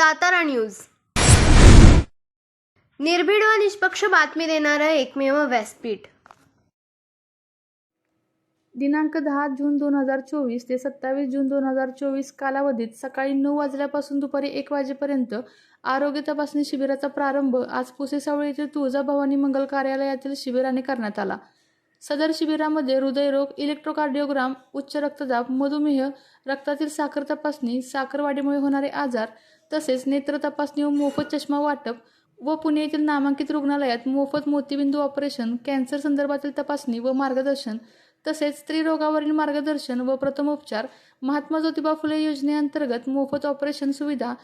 Satara news. निर्भीड व निष्पक्ष बातमी देणारं एकमेव व्यासपीठ. दिनांक दहा जून दोन हजार चोवीस ते सत्तावीस जून दोन हजार चोवीस कालावधीत सकाळी नऊ वाजल्यापासून दुपारी एक वाजेपर्यंत आरोग्य तपासणी शिबिराचा प्रारंभ आज पुसेसावळी येथील तुळजाभवानी मंगल कार्यालयातील शिबिराने करण्यात आला. सदर शिबिरामध्ये हृदयरोग इलेक्ट्रोकार्डिओग्राम उच्च रक्तदाब मधुमेह रक्तातील साखर तपासणी साखरवाढीमुळे होणारे आजार तसेच नेत्र तपासणी व मोफत चष्मा वाटप व पुणे येथील नामांकित रुग्णालयात मोफत मोतीबिंदू ऑपरेशन कॅन्सर संदर्भातील तपासणी व मार्गदर्शन तसेच स्त्रीरोगावरील मार्गदर्शन व प्रथमोपचार महात्मा ज्योतिबा फुले योजनेअंतर्गत मोफत ऑपरेशन सुविधा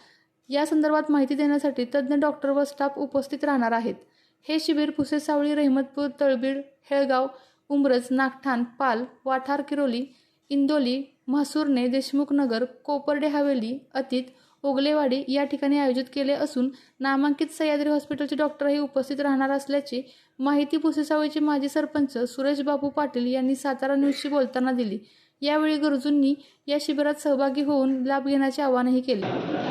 या संदर्भात माहिती देण्यासाठी तज्ज्ञ डॉक्टर व स्टाफ उपस्थित राहणार आहेत. हे शिबिर पुसेसावळी रहमतपूर तळबीड हेळगाव उमरज नागठाण पाल वाठार किरोली इंदोली म्हासुर्णे देशमुख नगर कोपर्डे हवेली अतीत ओगलेवाडी या ठिकाणी आयोजित केले असून नामांकित सह्याद्री हॉस्पिटलचे डॉक्टरही उपस्थित राहणार असल्याची माहिती पुसेसावळीचे माजी सरपंच सुरेश बापू पाटील यांनी सातारा न्यूजशी बोलताना दिली. यावेळी गरजूंनी या शिबिरात सहभागी होऊन लाभ घेण्याचे आवाहनही केले.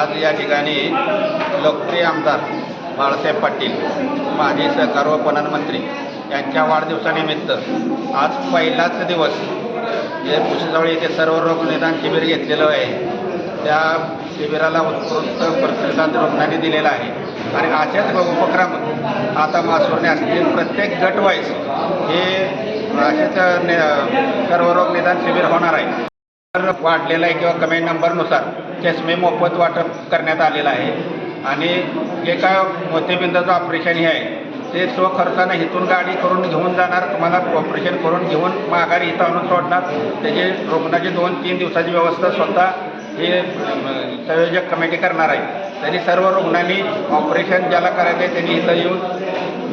आज या ठिकाणी लोकप्रिय आमदार बाळासाहेब पाटील माजी सहकार व पणन मंत्री यांच्या वाढदिवसानिमित्त आज पहिलाच दिवस जे पुशेजवळ येथे सर्व रोग निदान शिबिर घेतलेलं आहे त्या शिबिराला उत्कृष्ट प्रतिसाद रुग्णांनी दिलेला आहे. आणि असेच उपक्रम आता मासुरने असतील प्रत्येक गटवाईज हे असेच ने- सर्व रोग निदान शिबिर होणार आहे. वाढलेला आहे किंवा कमी नंबरनुसार चष्मे मोफत वाटप करण्यात आलेलं आहे. आणि जे काय मोतीबिंदाचं ऑपरेशन हे आहे. ते स्वखर्चानं इथून गाडी करून घेऊन जाणार तुम्हाला ऑपरेशन करून घेऊन माघारी इथं आणून सोडणार. त्याची रुग्णाची दोन तीन दिवसाची व्यवस्था स्वतः हे संयोजक कमिटी करणार आहे. तरी सर्व रुग्णांनी ऑपरेशन ज्याला करायचं आहे त्यांनी इथं येऊन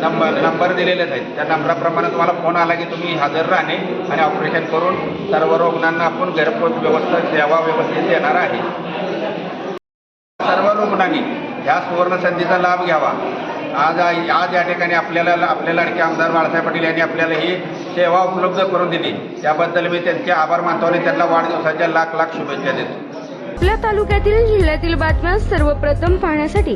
नंबर नंबर दिलेलेच आहेत. त्या नंबराप्रमाणे तुम्हाला फोन आला की तुम्ही हजर राहणे आणि ऑपरेशन करून सर्व रुग्णांना आपण घरपोच व्यवस्था सेवा व्यवस्थित देणार आहे. सर्व रुग्णांनी या सुवर्ण संधीचा लाभ घ्यावा. आज आज या ठिकाणी आपल्याला आपले लाडके आमदार बाळासाहेब पाटील यांनी आपल्याला ही सेवा उपलब्ध करून दिली. त्याबद्दल मी त्यांचे आभार मानतो आणि त्यांना वाढदिवसाच्या लाख लाख शुभेच्छा देतो. आपल्या तालुक्यातील जिल्ह्यातील बातम्या सर्वप्रथम पाहण्यासाठी